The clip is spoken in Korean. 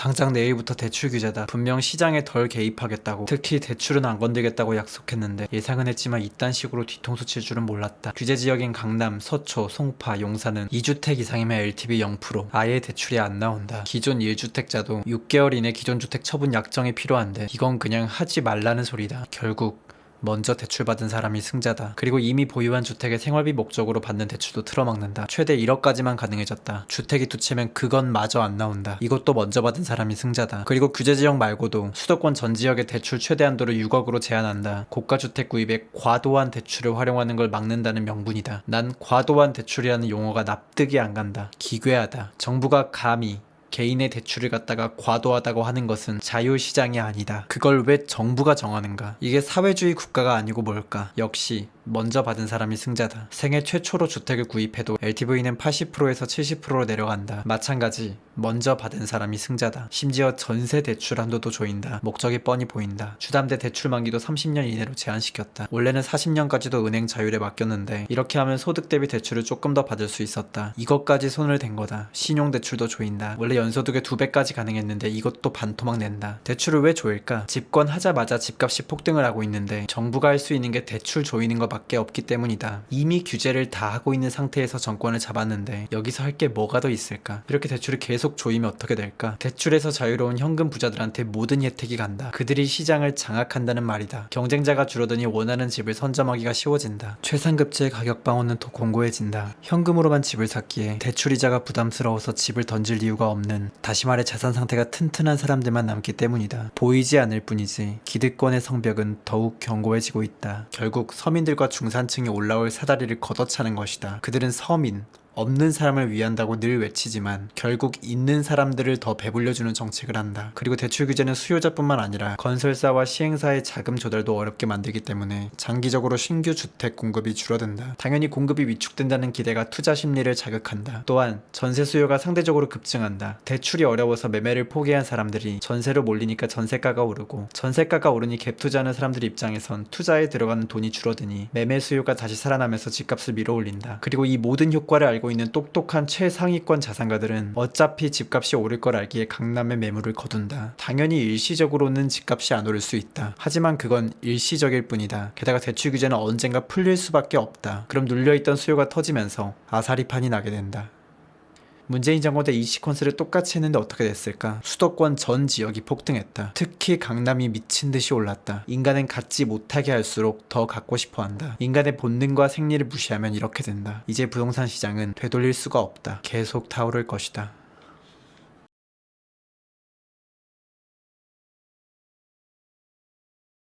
당장 내일부터 대출 규제다. 분명 시장에 덜 개입하겠다고. 특히 대출은 안 건들겠다고 약속했는데 예상은 했지만 이딴 식으로 뒤통수 칠 줄은 몰랐다. 규제 지역인 강남, 서초, 송파, 용산은 2주택 이상이면 LTV 0%. 아예 대출이 안 나온다. 기존 1주택자도 6개월 이내 기존 주택 처분 약정이 필요한데 이건 그냥 하지 말라는 소리다. 결국 먼저 대출받은 사람이 승자다. 그리고 이미 보유한 주택의 생활비 목적으로 받는 대출도 틀어막는다. 최대 1억까지만 가능해졌다. 주택이 두 채면 그건 마저 안 나온다. 이것도 먼저 받은 사람이 승자다. 그리고 규제 지역 말고도 수도권 전 지역의 대출 최대 한도를 6억으로 제한한다. 고가 주택 구입에 과도한 대출을 활용하는 걸 막는다는 명분이다. 난 과도한 대출이라는 용어가 납득이 안 간다. 기괴하다. 정부가 감히 개인의 대출을 갖다가 과도하다고 하는 것은 자유시장이 아니다. 그걸 왜 정부가 정하는가? 이게 사회주의 국가가 아니고 뭘까? 역시 먼저 받은 사람이 승자다. 생애 최초로 주택을 구입해도 LTV는 80%에서 70%로 내려간다. 마찬가지 먼저 받은 사람이 승자다. 심지어 전세 대출 한도도 조인다. 목적이 뻔히 보인다. 주담대 대출 만기도 30년 이내로 제한시켰다. 원래는 40년까지도 은행 자율에 맡겼는데 이렇게 하면 소득 대비 대출을 조금 더 받을 수 있었다. 이것까지 손을 댄 거다. 신용 대출도 조인다. 원래 연소득의 두 배까지 가능했는데 이것도 반토막 낸다. 대출을 왜 조일까? 집권하자마자 집값이 폭등을 하고 있는데 정부가 할 수 있는 게 대출 조이는 것밖에 없기 때문이다. 이미 규제를 다 하고 있는 상태에서 정권을 잡았는데 여기서 할 게 뭐가 더 있을까? 이렇게 대출을 계속 조이면 어떻게 될까? 대출에서 자유로운 현금 부자들한테 모든 혜택이 간다. 그들이 시장을 장악한다는 말이다. 경쟁자가 줄어드니 원하는 집을 선점하기가 쉬워진다. 최상급제의 가격 방어는 더 공고해진다. 현금으로만 집을 샀기에 대출 이자가 부담스러워서 집을 던질 이유가 없는 다시 말해 자산 상태가 튼튼한 사람들만 남기 때문이다. 보이지 않을 뿐이지 기득권의 성벽은 더욱 견고해지고 있다. 결국 서민들과 중산층이 올라올 사다리를 걷어차는 것이다. 그들은 서민, 없는 사람을 위한다고 늘 외치지만 결국 있는 사람들을 더 배불려주는 정책을 한다. 그리고 대출 규제는 수요자뿐만 아니라 건설사와 시행사의 자금 조달도 어렵게 만들기 때문에 장기적으로 신규 주택 공급이 줄어든다. 당연히 공급이 위축된다는 기대가 투자 심리를 자극한다. 또한 전세 수요가 상대적으로 급증한다. 대출이 어려워서 매매를 포기한 사람들이 전세로 몰리니까 전세가가 오르고 전세가가 오르니 갭 투자하는 사람들 입장에선 투자에 들어가는 돈이 줄어드니 매매 수요가 다시 살아나면서 집값을 밀어올린다. 그리고 이 모든 효과를 알고 있는 똑똑한 최상위권 자산가들은 어차피 집값이 오를 걸 알기에 강남에 매물을 거둔다. 당연히 일시적으로는 집값이 안 오를 수 있다. 하지만 그건 일시적일 뿐이다. 게다가 대출 규제는 언젠가 풀릴 수밖에 없다. 그럼 눌려있던 수요가 터지면서 아사리판이 나게 된다. 문재인 정권 때이 시퀀스를 똑같이 했는데 어떻게 됐을까? 수도권 전 지역이 폭등했다. 특히 강남이 미친 듯이 올랐다. 인간은 갖지 못하게 할수록 더 갖고 싶어 한다. 인간의 본능과 생리를 무시하면 이렇게 된다. 이제 부동산 시장은 되돌릴 수가 없다. 계속 타오를 것이다.